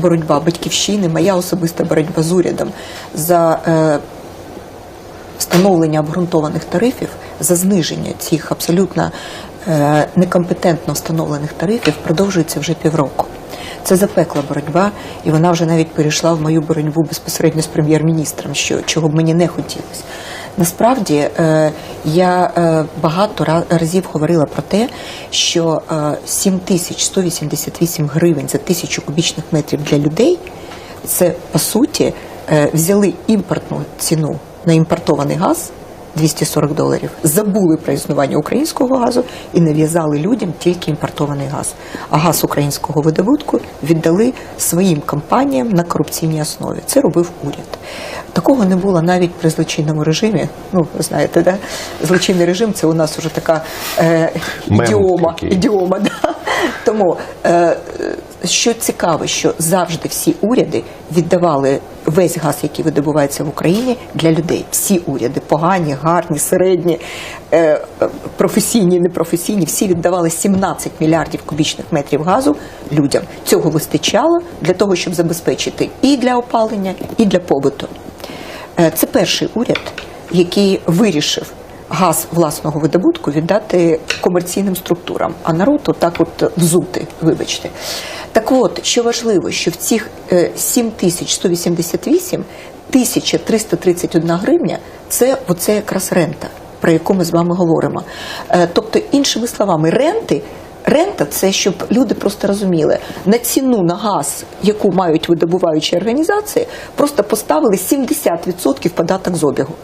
боротьба батьківщини, моя особиста боротьба з урядом за е, встановлення обґрунтованих тарифів, за зниження цих абсолютно е, некомпетентно встановлених тарифів продовжується вже півроку. Це запекла боротьба, і вона вже навіть перейшла в мою боротьбу безпосередньо з прем'єр-міністром, чого б мені не хотілося. Насправді е, я е, багато разів говорила про те, що е, 7188 гривень за тисячу кубічних метрів для людей це по суті е, взяли імпортну ціну на імпортований газ 240 доларів, забули про існування українського газу і нав'язали людям тільки імпортований газ. А газ українського видобутку віддали своїм компаніям на корупційній основі. Це робив уряд. Такого не було навіть при злочинному режимі. Ну, ви знаєте, да? злочинний режим це у нас уже така е, ідіома. ідіома да? Тому е, е, що цікаво, що завжди всі уряди віддавали весь газ, який видобувається в Україні, для людей. Всі уряди, погані, гарні, середні, е, е, професійні, непрофесійні, всі віддавали 17 мільярдів кубічних метрів газу людям. Цього вистачало для того, щоб забезпечити і для опалення, і для побуту. Е, Це перший уряд, який вирішив газ власного видобутку віддати комерційним структурам, а народ отак от взути, вибачте. Так от, що важливо, що в цих е, 7188 1331 гривня це оце якраз рента, про яку ми з вами говоримо. Е, Тобто, іншими словами, ренти Рента це щоб люди просто розуміли на ціну на газ, яку мають видобуваючі організації, просто поставили 70% податок з обігу.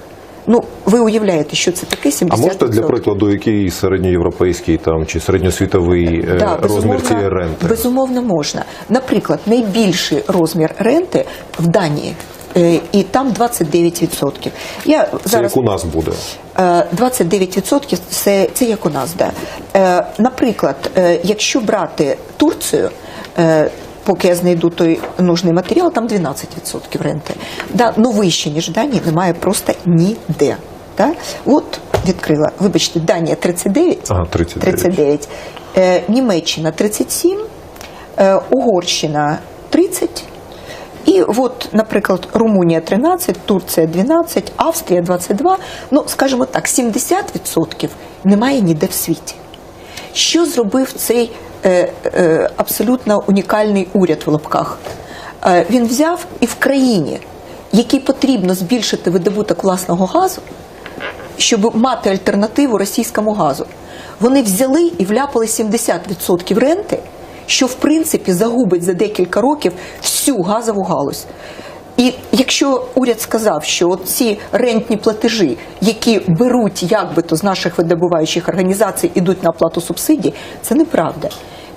Ну ви уявляєте, що це таке 70%? А можете для прикладу, який середньоєвропейський там чи середньосвітовий е, Да, розмір цієї ренти? Безумовно можна. Наприклад, найбільший розмір ренти в Данії. е, І там 29%. Я Це зараз як у нас буде. Е, 29% це, це як у нас, да. Е, Наприклад, е, якщо брати Турцію, е, поки я знайду той нужний матеріал, там 12% ренти. Да, ну вище, ніж в Данії, немає просто ніде. Да? От відкрила. Вибачте, Данія 39, Ага, 39. 39 е, Німеччина 37, е, Угорщина 30. І от, наприклад, Румунія 13, Турція 12, Австрія 22. Ну, скажімо так, 70% немає ніде в світі. Що зробив цей абсолютно унікальний уряд в лапках? Е, він взяв і в країні, якій потрібно збільшити видобуток власного газу, щоб мати альтернативу російському газу. Вони взяли і вляпали 70% ренти, що в принципі загубить за декілька років всю газову галузь. І якщо уряд сказав, що ці рентні платежі, які беруть якби то з наших видобуваючих організацій, ідуть на оплату субсидій, це неправда.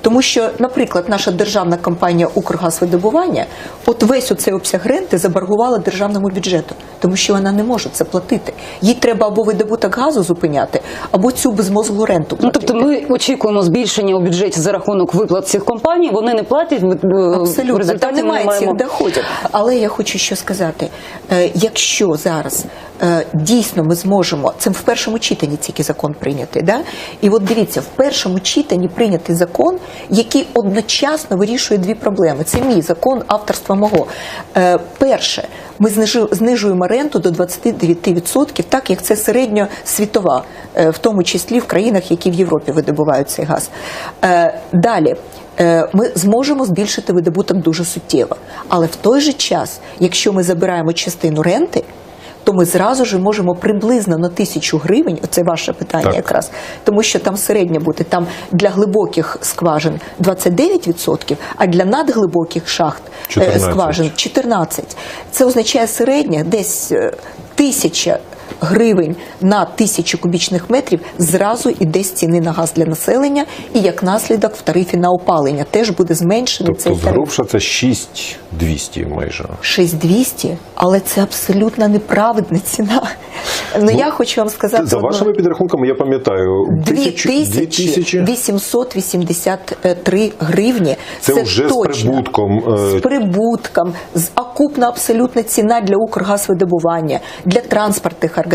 Тому що, наприклад, наша державна компанія Укргазвидобування, от весь оцей обсяг ренти заборгувала державному бюджету, тому що вона не може це платити. Їй треба або видобуток газу зупиняти, або цю безмозглу ренту Ну тобто ми очікуємо збільшення у бюджеті за рахунок виплат цих компаній. Вони не платять в Абсолютно, результаті там немає маємо... цих доходів. Але я хочу що сказати: Е, якщо зараз е, дійсно ми зможемо, це в першому читанні тільки закон прийнятий, да? і от дивіться, в першому читанні прийнятий закон, який одночасно вирішує дві проблеми. Це мій закон авторства мого. Е, Перше, ми знижуємо ренту до 29%, так як це середньосвітова, е, в тому числі в країнах, які в Європі видобувають цей газ. Е, Далі. Е, Ми зможемо збільшити видобуток дуже суттєво. Але в той же час, якщо ми забираємо частину ренти, то ми зразу ж можемо приблизно на тисячу гривень, це ваше питання Так. якраз, тому що там середня буде там для глибоких скважин 29%, а для надглибоких шахт е, 14. скважин 14. Це означає середня десь е, тисяча гривень на тисячу кубічних метрів зразу іде з ціни на газ для населення, і як наслідок в тарифі на опалення теж буде зменшений Тобто цей тариф. згрубша це 6200 майже. 6200, але це абсолютно неправедна ціна. Ну, я хочу вам сказати За одну- вашими підрахунками, я пам'ятаю, дві тисячі 2883 гривні. Це вже з прибутком, е, З прибутком, з окупна абсолютна ціна для Укргазвидобування, для транспортних організацій.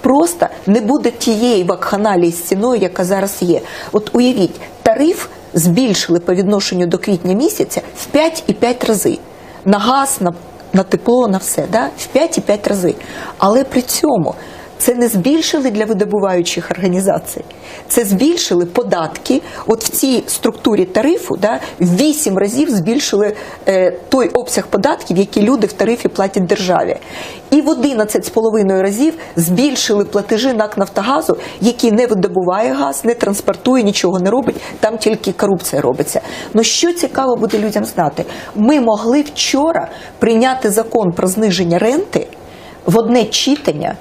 Просто не буде тієї вакханалії з ціною, яка зараз є. От уявіть, тариф збільшили по відношенню до квітня місяця в 5,5 рази. На газ, на, на тепло, на все, да? в 5,5 рази. Але при цьому це не збільшили для видобуваючих організацій. Це збільшили податки. От в цій структурі тарифу да, в 8 разів збільшили е, той обсяг податків, які люди в тарифі платять державі. І в 11,5 разів збільшили платежі НАК Нафтогазу, який не видобуває газ, не транспортує, нічого не робить. Там тільки корупція робиться. Ну що цікаво буде людям знати? Ми могли вчора прийняти закон про зниження ренти в одне читання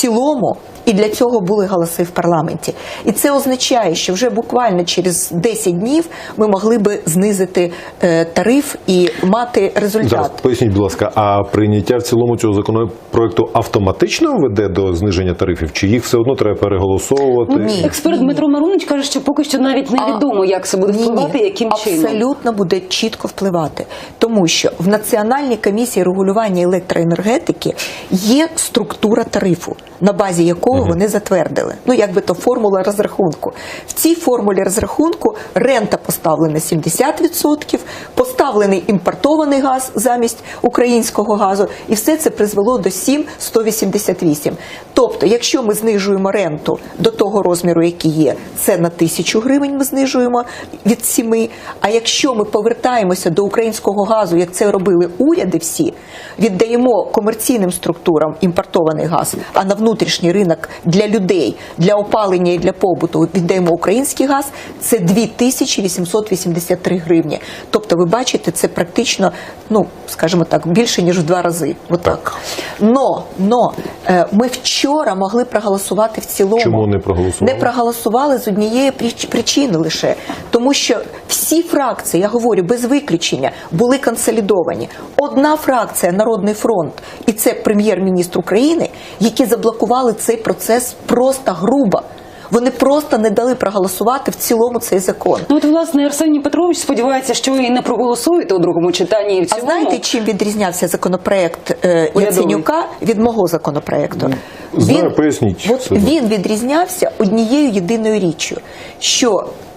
цілому. І для цього були голоси в парламенті. І це означає, що вже буквально через 10 днів ми могли би знизити е, тариф і мати результат. Зараз поясніть, будь ласка, а прийняття в цілому цього законопроекту автоматично веде до зниження тарифів? Чи їх все одно треба переголосовувати? Ні. Експерт Дмитро Марунович каже, що поки що навіть невідомо, як це буде впливати, яким чином. абсолютно буде чітко впливати, тому що в Національній комісії регулювання електроенергетики є структура тарифу, на базі якого вони затвердили. Ну якби то формула розрахунку. В цій формулі розрахунку рента поставлена 70%, поставлений імпортований газ замість українського газу, і все це призвело до 7,188. Тобто, якщо ми знижуємо ренту до того розміру, який є, це на тисячу гривень ми знижуємо від 7. А якщо ми повертаємося до українського газу, як це робили уряди всі, віддаємо комерційним структурам імпортований газ, а на внутрішній ринок для людей, для опалення і для побуту віддаємо український газ, це 2883 гривні. Тобто, ви бачите, це практично, ну скажімо так, більше ніж в два рази. Отак. Но, но е, ми вчора могли проголосувати в цілому. Чому не проголосували? Не проголосували з однієї причини лише тому, що всі фракції, я говорю без виключення, були консолідовані. Одна фракція Народний фронт, і це прем'єр-міністр України, які заблокували цей процес просто грубо. Вони просто не дали проголосувати в цілому цей закон. Ну от власне Арсеній Петрович сподівається, що і не проголосуєте у другому читанні і в А знаєте, чим відрізнявся законопроект е. Яценюка від мого законопроекту? Знаю, поясніть От це. він відрізнявся однією єдиною річчю, що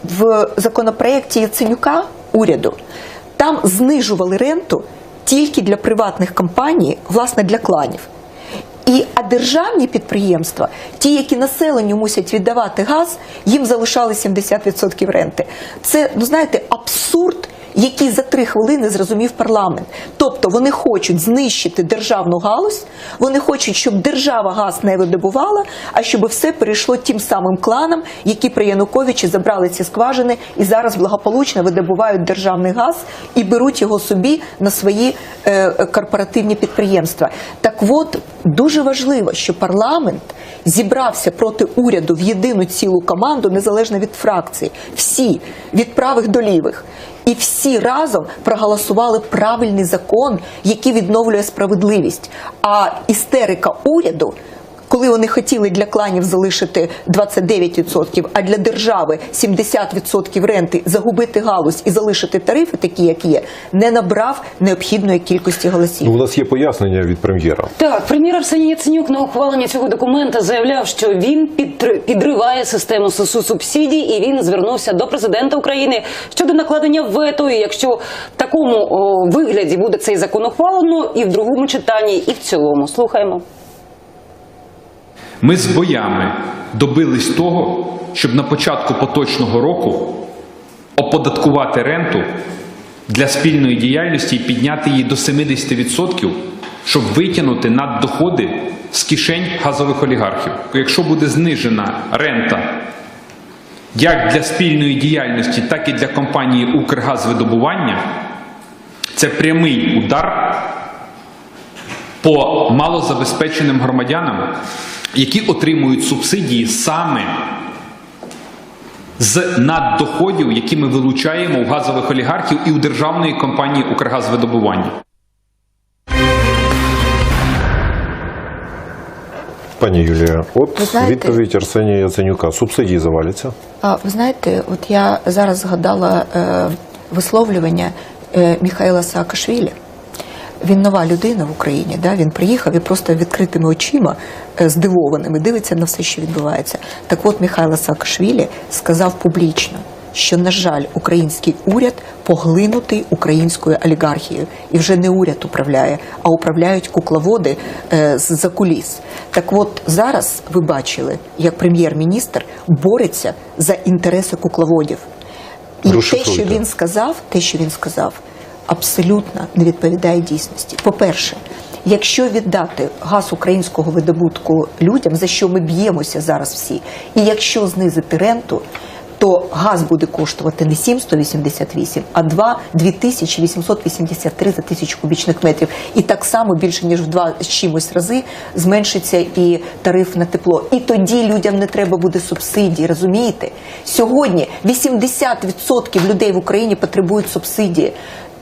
в законопроекті Яценюка уряду там знижували ренту тільки для приватних компаній, власне для кланів. І а державні підприємства, ті, які населенню мусять віддавати газ, їм залишали 70% ренти. Це ну знаєте абсурд, який за три хвилини зрозумів парламент. Тобто вони хочуть знищити державну галузь, вони хочуть, щоб держава газ не видобувала, а щоб все перейшло тим самим кланам, які при Януковичі забрали ці скважини і зараз благополучно видобувають державний газ і беруть його собі на свої е, корпоративні підприємства. Так от дуже важливо, що парламент зібрався проти уряду в єдину цілу команду, незалежно від фракцій, всі від правих до лівих. І всі разом проголосували правильний закон, який відновлює справедливість. А істерика уряду, коли вони хотіли для кланів залишити 29%, а для держави 70% ренти, загубити галузь і залишити тарифи, такі як є, не набрав необхідної кількості голосів. Ну, у нас є пояснення від прем'єра. Так, прем'єр Арсеній Яценюк на ухвалення цього документа заявляв, що він підриває систему СУСУ субсидій, і він звернувся до президента України щодо накладення вето. І якщо в такому о, вигляді буде цей закон ухвалено, і в другому читанні, і в цілому. Слухаємо. Ми з боями добились того, щоб на початку поточного року оподаткувати ренту для спільної діяльності і підняти її до 70%, щоб витягнути наддоходи з кишень газових олігархів. Якщо буде знижена рента як для спільної діяльності, так і для компанії Укргазвидобування, це прямий удар по малозабезпеченим громадянам, які отримують субсидії саме з наддоходів, які ми вилучаємо у газових олігархів і у державної компанії Укргазвидобування. Пані Юлія, от Ви знаєте- відповідь Арсенія Яценюка. Субсидії заваляться. А ви знаєте, от я зараз згадала е, висловлювання е, Міхайла Саакашвілі. Він нова людина в Україні. Да? Він приїхав і просто відкритими очима, е, здивованими, дивиться на все, що відбувається. Так от Міхайло Саакашвілі сказав публічно, що, на жаль, український уряд поглинутий українською олігархією. І вже не уряд управляє, а управляють кукловоди е, з-за куліс. Так от зараз ви бачили, як прем'єр-міністр бореться за інтереси кукловодів. І те, що він сказав, те, що він сказав, абсолютно не відповідає дійсності. По-перше, якщо віддати газ українського видобутку людям, за що ми б'ємося зараз всі, і якщо знизити ренту, то газ буде коштувати не 7,188, а 2 2883 за тисячу кубічних метрів. І так само більше ніж в два з чимось рази зменшиться і тариф на тепло. І тоді людям не треба буде субсидій. Розумієте? Сьогодні 80% людей в Україні потребують субсидії.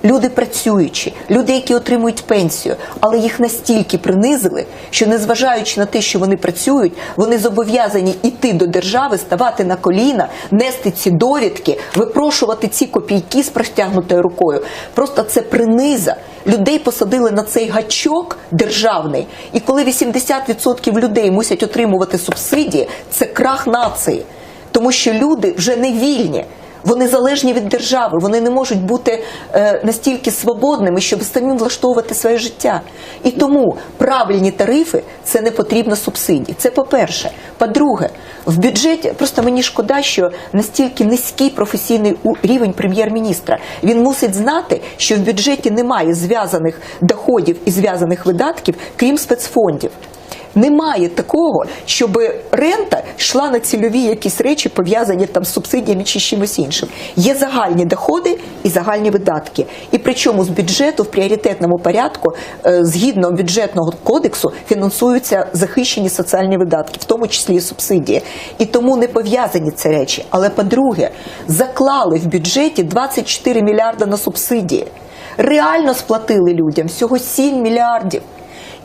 Люди працюючі, люди, які отримують пенсію, але їх настільки принизили, що незважаючи на те, що вони працюють, вони зобов'язані йти до держави, ставати на коліна, нести ці довідки, випрошувати ці копійки з простягнутою рукою. Просто це приниза. Людей посадили на цей гачок державний, і коли 80% людей мусять отримувати субсидії, це крах нації, тому що люди вже не вільні. Вони залежні від держави, вони не можуть бути е, настільки свободними, щоб самим влаштовувати своє життя. І тому правильні тарифи це не потрібно субсидій. Це по-перше. По-друге, в бюджеті просто мені шкода, що настільки низький професійний рівень прем'єр-міністра. Він мусить знати, що в бюджеті немає зв'язаних доходів і зв'язаних видатків, крім спецфондів. Немає такого, щоб рента йшла на цільові якісь речі, пов'язані там з субсидіями чи чимось іншим. Є загальні доходи і загальні видатки. І причому з бюджету в пріоритетному порядку, е, згідно бюджетного кодексу, фінансуються захищені соціальні видатки, в тому числі і субсидії. І тому не пов'язані ці речі. Але по-друге, заклали в бюджеті 24 мільярда на субсидії. Реально сплатили людям всього 7 мільярдів.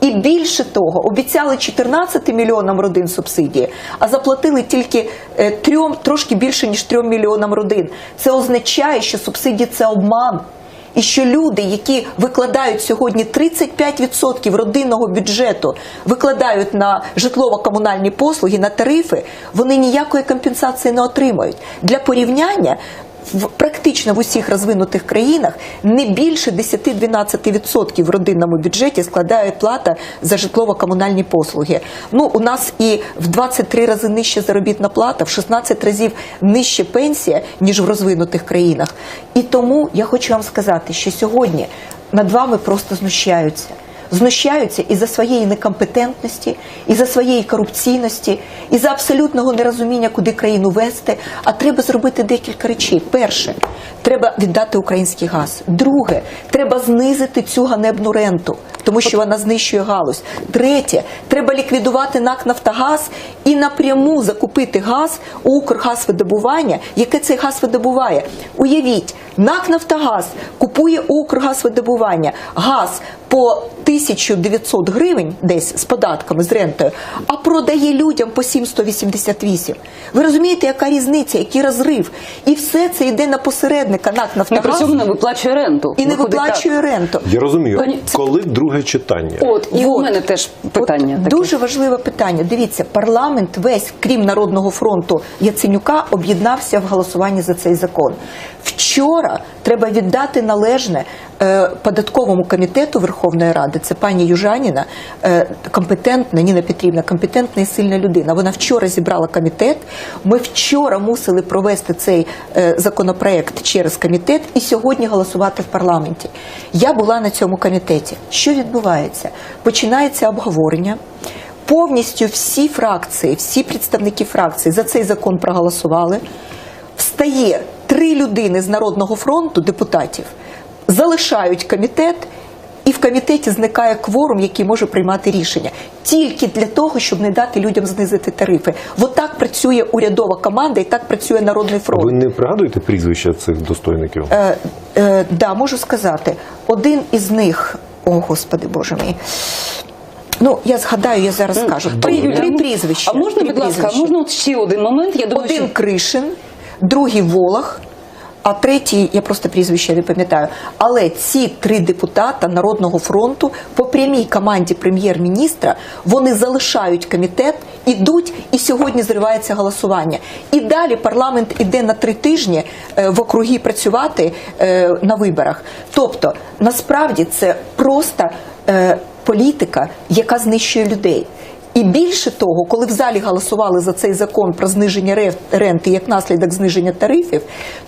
І більше того, обіцяли 14 мільйонам родин субсидії, а заплатили тільки е, трьом, трошки більше ніж трьом мільйонам родин. Це означає, що субсидії це обман. І що люди, які викладають сьогодні 35% родинного бюджету, викладають на житлово-комунальні послуги, на тарифи, вони ніякої компенсації не отримають. Для порівняння в практично в усіх розвинутих країнах не більше 10-12% в родинному бюджеті складає плата за житлово-комунальні послуги. Ну у нас і в 23 рази нижча заробітна плата, в 16 разів нижче пенсія ніж в розвинутих країнах. І тому я хочу вам сказати, що сьогодні над вами просто знущаються знущаються і за своєї некомпетентності, і за своєї корупційності, і за абсолютного нерозуміння, куди країну вести. А треба зробити декілька речей. Перше, треба віддати український газ. Друге, треба знизити цю ганебну ренту, тому що вона знищує галузь. Третє, треба ліквідувати НАК Нафтогаз і напряму закупити газ у Укргазвидобування, яке цей газ видобуває. Уявіть, НАК Нафтогаз купує у Укргазвидобування газ по 1900 гривень десь з податками, з рентою, а продає людям по 7,188. Ви розумієте, яка різниця, який розрив? І все це йде на посередника НАК І при цьому не виплачує ренту. і не виплачує ренту. Я розумію, Пані- коли друге читання. От, і у мене теж питання. От таке. дуже важливе питання. Дивіться, парламент весь, крім Народного фронту Яценюка, об'єднався в голосуванні за цей закон. Вчора треба віддати належне податковому комітету Верховної Ради. Це пані Южаніна, е, компетентна Ніна Петрівна, компетентна і сильна людина. Вона вчора зібрала комітет. Ми вчора мусили провести цей е, законопроект через комітет і сьогодні голосувати в парламенті. Я була на цьому комітеті. Що відбувається? Починається обговорення. Повністю всі фракції, всі представники фракцій за цей закон проголосували. Встає три людини з Народного фронту, депутатів, залишають комітет, і в комітеті зникає кворум, який може приймати рішення. Тільки для того, щоб не дати людям знизити тарифи. От так працює урядова команда і так працює Народний фронт. Ви не пригадуєте прізвища цих достойників? Е, е, да, можу сказати. Один із них, о господи боже мій. Ну, я згадаю, я зараз скажу. Три, три прізвища. А можна, Три будь ласка, можна от ще один момент? Я думаю, Один що... Кришин, другий Волох, а третій, я просто прізвище не пам'ятаю. Але ці три депутата Народного фронту по прямій команді прем'єр-міністра вони залишають комітет ідуть, і сьогодні зривається голосування. І далі парламент іде на три тижні е, в округі працювати е, на виборах. Тобто, насправді це просто е, політика, яка знищує людей. І більше того, коли в залі голосували за цей закон про зниження ренти як наслідок зниження тарифів,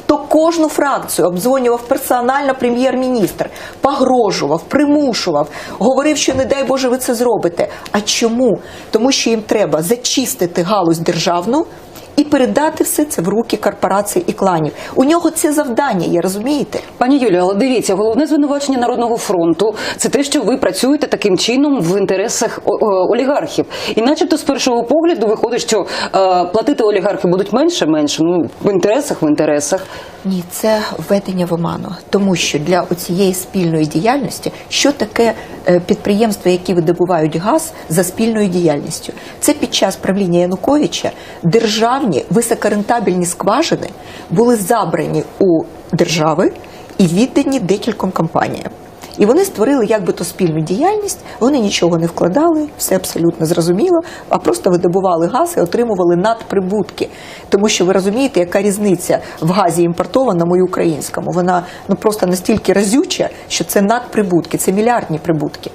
то кожну фракцію обдзвонював персонально прем'єр-міністр, погрожував, примушував, говорив, що не дай Боже, ви це зробите. А чому? Тому що їм треба зачистити галузь державну. І передати все це в руки корпорацій і кланів. У нього це завдання є, розумієте? Пані Юлія, але дивіться, головне звинувачення Народного фронту це те, що ви працюєте таким чином в інтересах олігархів. І начебто з першого погляду виходить, що е, платити олігархи будуть менше, менше. Ну в інтересах, в інтересах. Ні, це введення в оману, тому що для цієї спільної діяльності, що таке е, підприємства, які видобувають газ за спільною діяльністю? Це під час правління Януковича державні високорентабельні скважини були забрані у держави і віддані декільком компаніям. І вони створили якби то спільну діяльність, вони нічого не вкладали, все абсолютно зрозуміло, а просто видобували газ і отримували надприбутки. Тому що ви розумієте, яка різниця в газі імпортованому і українському. Вона ну просто настільки разюча, що це надприбутки, це мільярдні прибутки.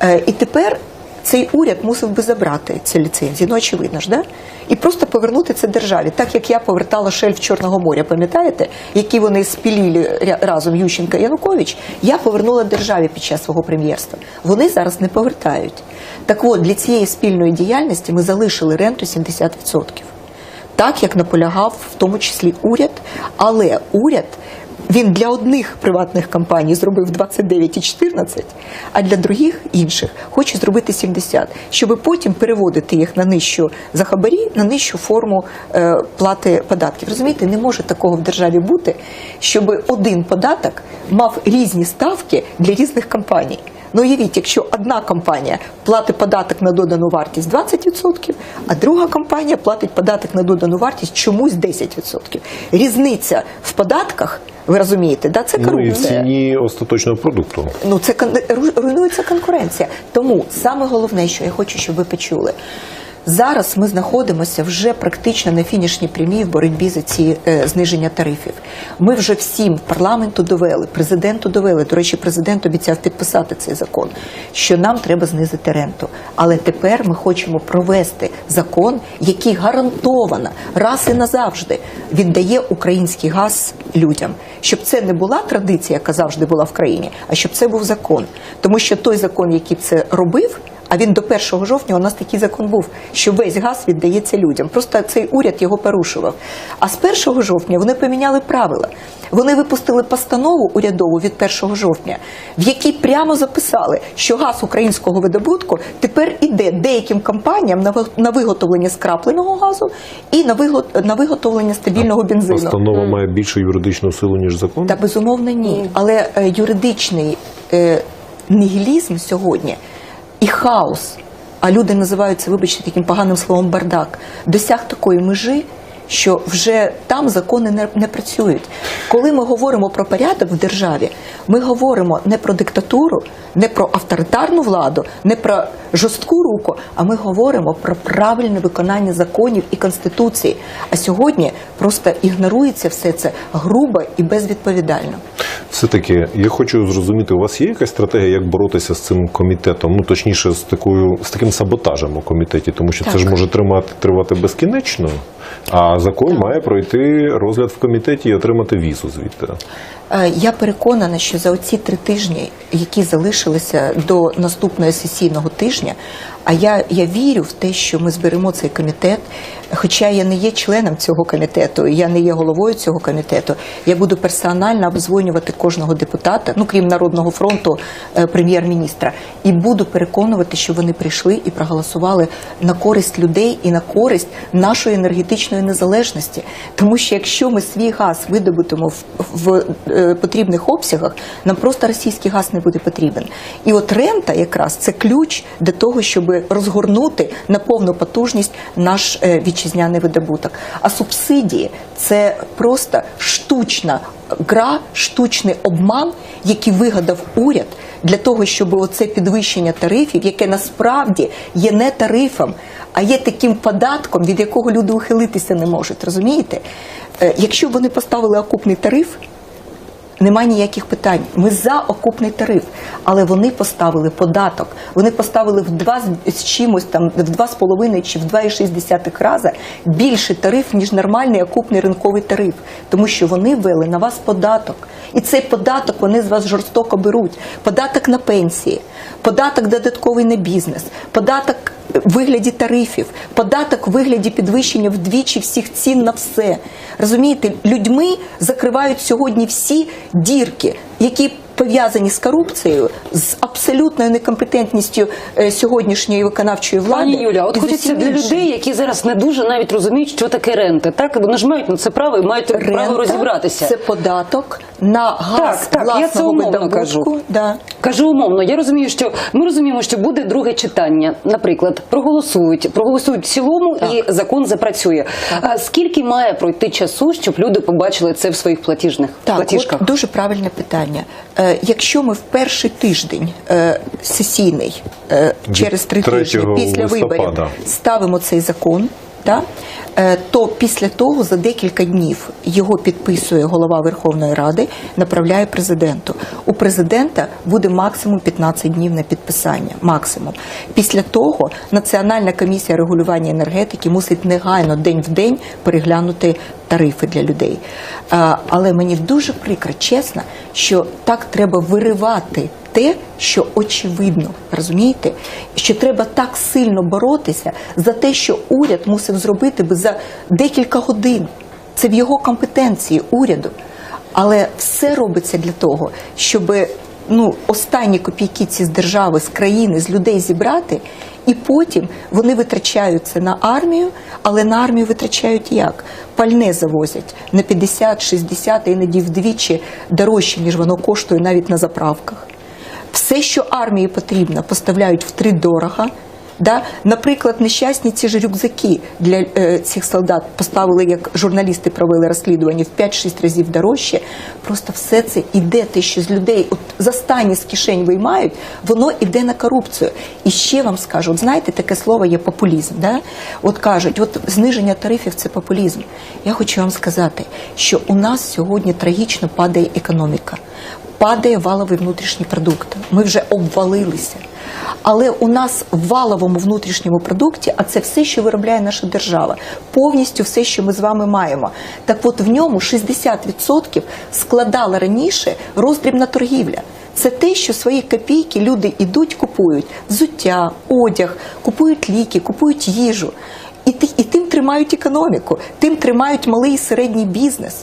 Е, і тепер цей уряд мусив би забрати ці ліцензії, ну очевидно ж, да? і просто повернути це державі, так як я повертала шельф Чорного моря, пам'ятаєте, які вони спіліли разом Ющенка Янукович, я повернула державі під час свого прем'єрства. Вони зараз не повертають. Так от, для цієї спільної діяльності ми залишили ренту 70%. Так, як наполягав в тому числі уряд, але уряд він для одних приватних компаній зробив 29,14, а для других інших хоче зробити 70, щоб потім переводити їх на нижчу за хабарі, на нижчу форму е, плати податків. Розумієте, не може такого в державі бути, щоб один податок мав різні ставки для різних компаній. Ну, уявіть, якщо одна компанія платить податок на додану вартість 20%, а друга компанія платить податок на додану вартість чомусь 10%. Різниця в податках, ви розумієте, да, це Ну і в ціні остаточного продукту. Ну це руйнується конкуренція. Тому саме головне, що я хочу, щоб ви почули. Зараз ми знаходимося вже практично на фінішній прямій в боротьбі за ці е, зниження тарифів. Ми вже всім парламенту довели, президенту довели. До речі, президент обіцяв підписати цей закон, що нам треба знизити ренту. Але тепер ми хочемо провести закон, який гарантовано раз і назавжди віддає український газ людям, щоб це не була традиція, яка завжди була в країні, а щоб це був закон. Тому що той закон, який це робив. А він до 1 жовтня у нас такий закон був, що весь газ віддається людям. Просто цей уряд його порушував. А з 1 жовтня вони поміняли правила. Вони випустили постанову урядову від 1 жовтня, в якій прямо записали, що газ українського видобутку тепер іде деяким компаніям на ви- на виготовлення скрапленого газу і на виго- виготовлення стабільного бензину. Постанова має більшу юридичну силу, ніж закон. Та безумовно ні. Але е, юридичний е, нігілізм сьогодні і хаос, а люди називають це, вибачте, таким поганим словом бардак, досяг такої межі, що вже там закони не, не працюють. Коли ми говоримо про порядок в державі, ми говоримо не про диктатуру, не про авторитарну владу, не про жорстку руку, а ми говоримо про правильне виконання законів і конституції. А сьогодні просто ігнорується все це грубо і безвідповідально. Все-таки я хочу зрозуміти, у вас є якась стратегія, як боротися з цим комітетом? Ну точніше, з такою з таким саботажем у комітеті, тому що це ж може тримати тривати безкінечно. А закон має пройти розгляд в комітеті і отримати візу звідти. Е, Я переконана, що за оці три тижні, які залишилися до наступного сесійного тижня, а я, я вірю в те, що ми зберемо цей комітет. Хоча я не є членом цього комітету, я не є головою цього комітету. Я буду персонально обдзвонювати кожного депутата, ну крім Народного фронту, е, прем'єр-міністра, і буду переконувати, що вони прийшли і проголосували на користь людей і на користь нашої енергетичної незалежності. Тому що якщо ми свій газ видобутимо в, в е, потрібних обсягах, нам просто російський газ не буде потрібен. І от рента якраз це ключ для того, щоб розгорнути на повну потужність наш е, вітчизняний вітчизняний видобуток. А субсидії це просто штучна гра, штучний обман, який вигадав уряд для того, щоб оце підвищення тарифів, яке насправді є не тарифом, а є таким податком, від якого люди ухилитися не можуть. Розумієте? Е, Якщо вони поставили окупний тариф, Нема ніяких питань. Ми за окупний тариф, але вони поставили податок. Вони поставили в два з- чимось там в два з половиною чи в 2,6 рази більший тариф ніж нормальний окупний ринковий тариф, тому що вони ввели на вас податок. І цей податок вони з вас жорстоко беруть. Податок на пенсії, податок додатковий на бізнес, податок вигляді тарифів, податок в вигляді підвищення вдвічі всіх цін на все. Розумієте, людьми закривають сьогодні всі дірки, які пов'язані з корупцією, з абсолютною некомпетентністю е, сьогоднішньої виконавчої влади. Пані Юля, от і з хочеться усім для іншим. людей, які зараз не дуже навіть розуміють, що таке ренти. Так вони ж мають на це право і мають право Рента розібратися. Це податок на газ Так, так, я це власного умовно видобутку. кажу. Да. Кажу умовно. Я розумію, що ми розуміємо, що буде друге читання. Наприклад, проголосують, проголосують в цілому, і закон запрацює. А скільки має пройти часу, щоб люди побачили це в своїх платіжних Так, платіжках? от дуже правильне питання. Е, якщо ми в перший тиждень е, сесійний, е, через три тижні після листопада. виборів ставимо цей закон, та, е, то після того за декілька днів його підписує голова Верховної Ради, направляє президенту. У президента буде максимум 15 днів на підписання. Максимум. Після того Національна комісія регулювання енергетики мусить негайно день в день переглянути тарифи для людей. Але мені дуже прикро, чесно, що так треба виривати те, що очевидно, розумієте, що треба так сильно боротися за те, що уряд мусив зробити би за декілька годин. Це в його компетенції уряду. Але все робиться для того, щоб ну, останні копійки ці з держави, з країни, з людей зібрати, і потім вони витрачають це на армію, але на армію витрачають як? Пальне завозять на 50, 60, іноді вдвічі дорожче, ніж воно коштує навіть на заправках. Все, що армії потрібно, поставляють втридорога. Да? Наприклад, нещасні ці ж рюкзаки для е, цих солдат поставили, як журналісти провели розслідування, в 5-6 разів дорожче. Просто все це іде, те, що з людей от за стані з кишень виймають, воно іде на корупцію. І ще вам скажу, от знаєте, таке слово є популізм. Да? От кажуть, от зниження тарифів це популізм. Я хочу вам сказати, що у нас сьогодні трагічно падає економіка падає валовий внутрішній продукт. Ми вже обвалилися. Але у нас в валовому внутрішньому продукті, а це все, що виробляє наша держава, повністю все, що ми з вами маємо. Так от в ньому 60% складала раніше роздрібна торгівля. Це те, що свої копійки люди йдуть, купують взуття, одяг, купують ліки, купують їжу. І, тим тримають економіку, тим тримають малий і середній бізнес.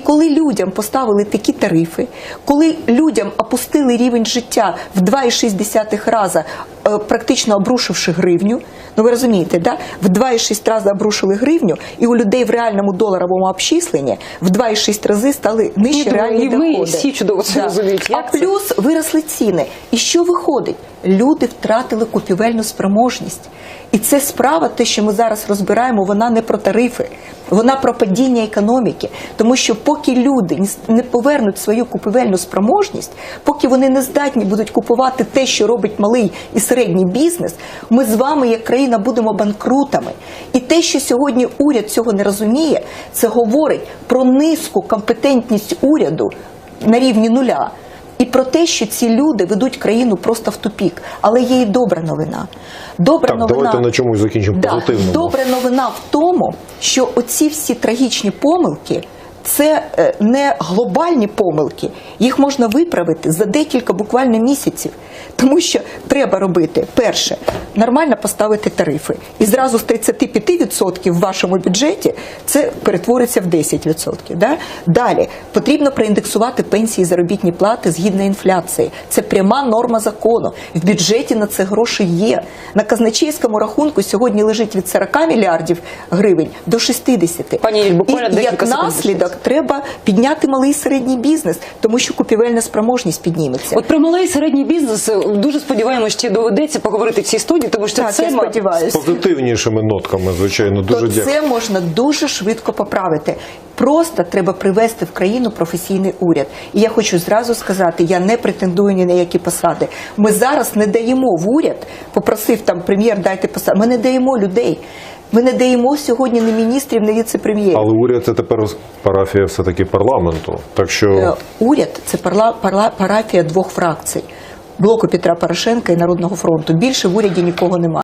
І коли людям поставили такі тарифи, коли людям опустили рівень життя в 2,6 рази, е, практично обрушивши гривню, ну ви розумієте, да? в 2,6 рази обрушили гривню, і у людей в реальному доларовому обчисленні в 2,6 рази стали нижчі Ну, реальні і ми всі чудово це розуміють. А це? плюс виросли ціни. І що виходить? Люди втратили купівельну спроможність. І це справа, те, що ми зараз розбираємо, вона не про тарифи, вона про падіння економіки. Тому що поки люди не повернуть свою купівельну спроможність, поки вони не здатні будуть купувати те, що робить малий і середній бізнес, ми з вами, як країна, будемо банкрутами. І те, що сьогодні уряд цього не розуміє, це говорить про низьку компетентність уряду на рівні нуля. Про те, що ці люди ведуть країну просто в тупік. Але є і добра новина. Добра Так, новина. давайте на чомусь закінчимо Да, позитивно. Добра новина в тому, що оці всі трагічні помилки. Це е, не глобальні помилки, їх можна виправити за декілька буквально місяців. Тому що треба робити перше нормально поставити тарифи, і зразу з 35% в вашому бюджеті це перетвориться в 10%. Да? Далі потрібно проіндексувати пенсії і заробітні плати згідно інфляції. Це пряма норма закону. В бюджеті на це гроші є. На казначейському рахунку сьогодні лежить від 40 мільярдів гривень до 60. Пані і як наслідок треба підняти малий і середній бізнес, тому що купівельна спроможність підніметься. От про малий і середній бізнес дуже сподіваємося, ще доведеться поговорити в цій студії, тому що Так, це я сподіваюся. Позитивнішими нотками, звичайно, дуже то дякую. це можна дуже швидко поправити. Просто треба привести в країну професійний уряд. І я хочу зразу сказати, я не претендую ні на які посади. Ми зараз не даємо в уряд, попросив там прем'єр, дайте посаду. Ми не даємо людей. Ми не даємо сьогодні ні міністрів, ні віце-прем'єрів. Але уряд це тепер парафія все-таки парламенту. Так що Е, Уряд це парла, парла, парафія двох фракцій блоку Петра Порошенка і Народного фронту. Більше в уряді нікого немає.